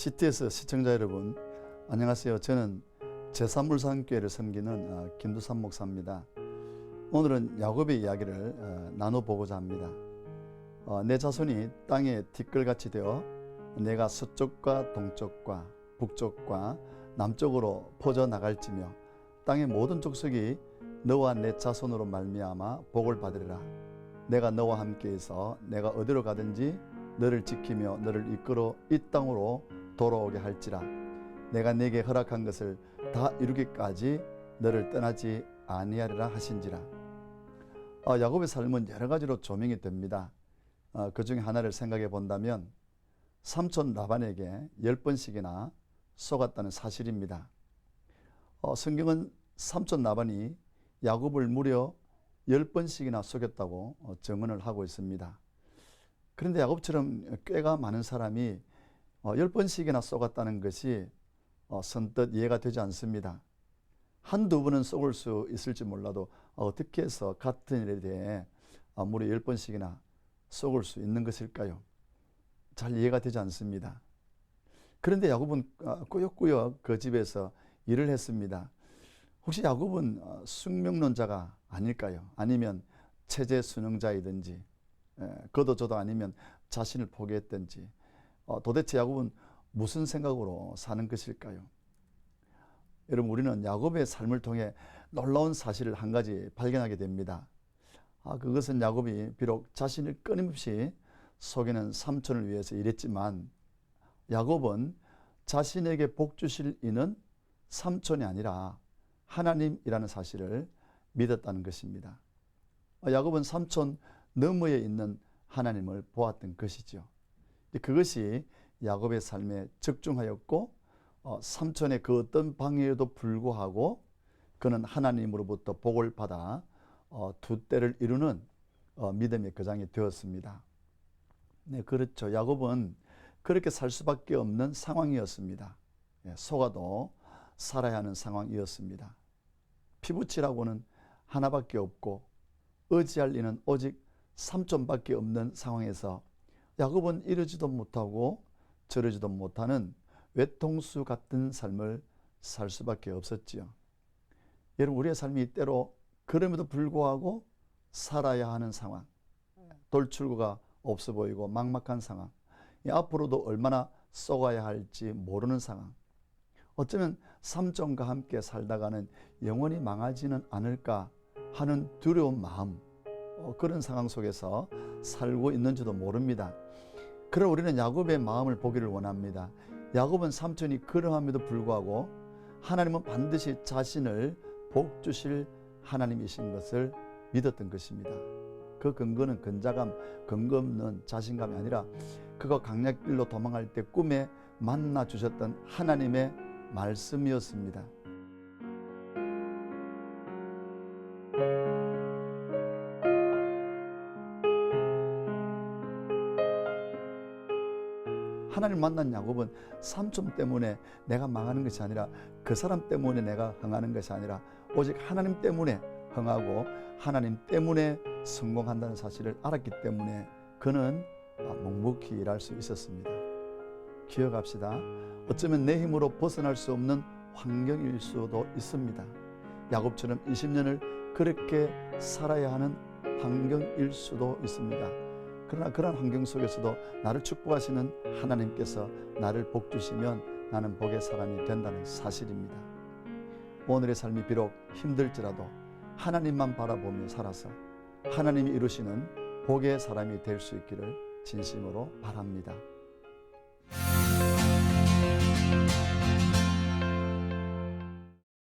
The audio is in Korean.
CTS 시청자 여러분, 안녕하세요. 저는 제산물산교회를 섬기는 어, 김두산 목사입니다. 오늘은 야곱의 이야기를 어, 나눠보고자 합니다. 어, 내 자손이 땅에 티끌같이 되어 내가 서쪽과 동쪽과 북쪽과 남쪽으로 퍼져 나갈지며 땅의 모든 족속이 너와 내 자손으로 말미암아 복을 받으리라. 내가 너와 함께해서 내가 어디로 가든지 너를 지키며 너를 이끌어 이 땅으로 돌아오게 할지라. 내가 네게 허락한 것을 다 이루기까지 너를 떠나지 아니하리라 하신지라. 어, 야곱의 삶은 여러 가지로 조명이 됩니다. 어, 그 중에 하나를 생각해 본다면 삼촌 라반에게 열 번씩이나 속았다는 사실입니다. 어, 성경은 삼촌 라반이 야곱을 무려 열 번씩이나 속였다고 어, 증언을 하고 있습니다. 그런데 야곱처럼 꽤가 많은 사람이 어, 열 번씩이나 속았다는 것이 어, 선뜻 이해가 되지 않습니다. 한두 번은 속을 수 있을지 몰라도 어떻게 해서 같은 일에 대해 어, 무려 열 번씩이나 속을 수 있는 것일까요? 잘 이해가 되지 않습니다. 그런데 야곱은 어, 꾸역꾸역 그 집에서 일을 했습니다. 혹시 야곱은 어, 숙명론자가 아닐까요? 아니면 체제 순응자이든지 에, 그도 저도 아니면 자신을 포기했든지 어, 도대체 야곱은 무슨 생각으로 사는 것일까요? 여러분 우리는 야곱의 삶을 통해 놀라운 사실을 한 가지 발견하게 됩니다. 아, 그것은 야곱이 비록 자신을 끊임없이 속이는 삼촌을 위해서 일했지만 야곱은 자신에게 복 주실 이는 삼촌이 아니라 하나님이라는 사실을 믿었다는 것입니다. 아, 야곱은 삼촌 너머에 있는 하나님을 보았던 것이죠. 그것이 야곱의 삶에 적중하였고 어, 삼촌의 그 어떤 방해에도 불구하고 그는 하나님으로부터 복을 받아 어, 두 때를 이루는 어, 믿음의 거장이 되었습니다. 네, 그렇죠. 야곱은 그렇게 살 수밖에 없는 상황이었습니다. 예, 속아도 살아야 하는 상황이었습니다. 피부치라고는 하나밖에 없고 의지할 이는 오직 삼촌밖에 없는 상황에서 야곱은 이러지도 못하고 저러지도 못하는 외통수 같은 삶을 살 수밖에 없었지요. 여러분 우리의 삶이 때로 그럼에도 불구하고 살아야 하는 상황, 돌출구가 없어 보이고 막막한 상황, 앞으로도 얼마나 쏘가야 할지 모르는 상황, 어쩌면 삼촌과 함께 살다가는 영원히 망하지는 않을까 하는 두려운 마음, 어, 그런 상황 속에서 살고 있는지도 모릅니다. 그러 우리는 야곱의 마음을 보기를 원합니다. 야곱은 삼촌이 그러함에도 불구하고 하나님은 반드시 자신을 복 주실 하나님이신 것을 믿었던 것입니다. 그 근거는 근자감, 근거 없는 자신감이 아니라 그가 강약길로 도망할 때 꿈에 만나 주셨던 하나님의 말씀이었습니다. 하나님 만난 야곱은 삼촌 때문에 내가 망하는 것이 아니라 그 사람 때문에 내가 흥하는 것이 아니라 오직 하나님 때문에 흥하고 하나님 때문에 성공한다는 사실을 알았기 때문에 그는 묵묵히 일할 수 있었습니다. 기억합시다. 어쩌면 내 힘으로 벗어날 수 없는 환경일 수도 있습니다. 야곱처럼 20년을 그렇게 살아야 하는 환경일 수도 있습니다. 그러나 그런 환경 속에서도 나를 축복하시는 하나님께서 나를 복 주시면 나는 복의 사람이 된다는 사실입니다. 오늘의 삶이 비록 힘들지라도 하나님만 바라보며 살아서 하나님이 이루시는 복의 사람이 될 수 있기를 진심으로 바랍니다.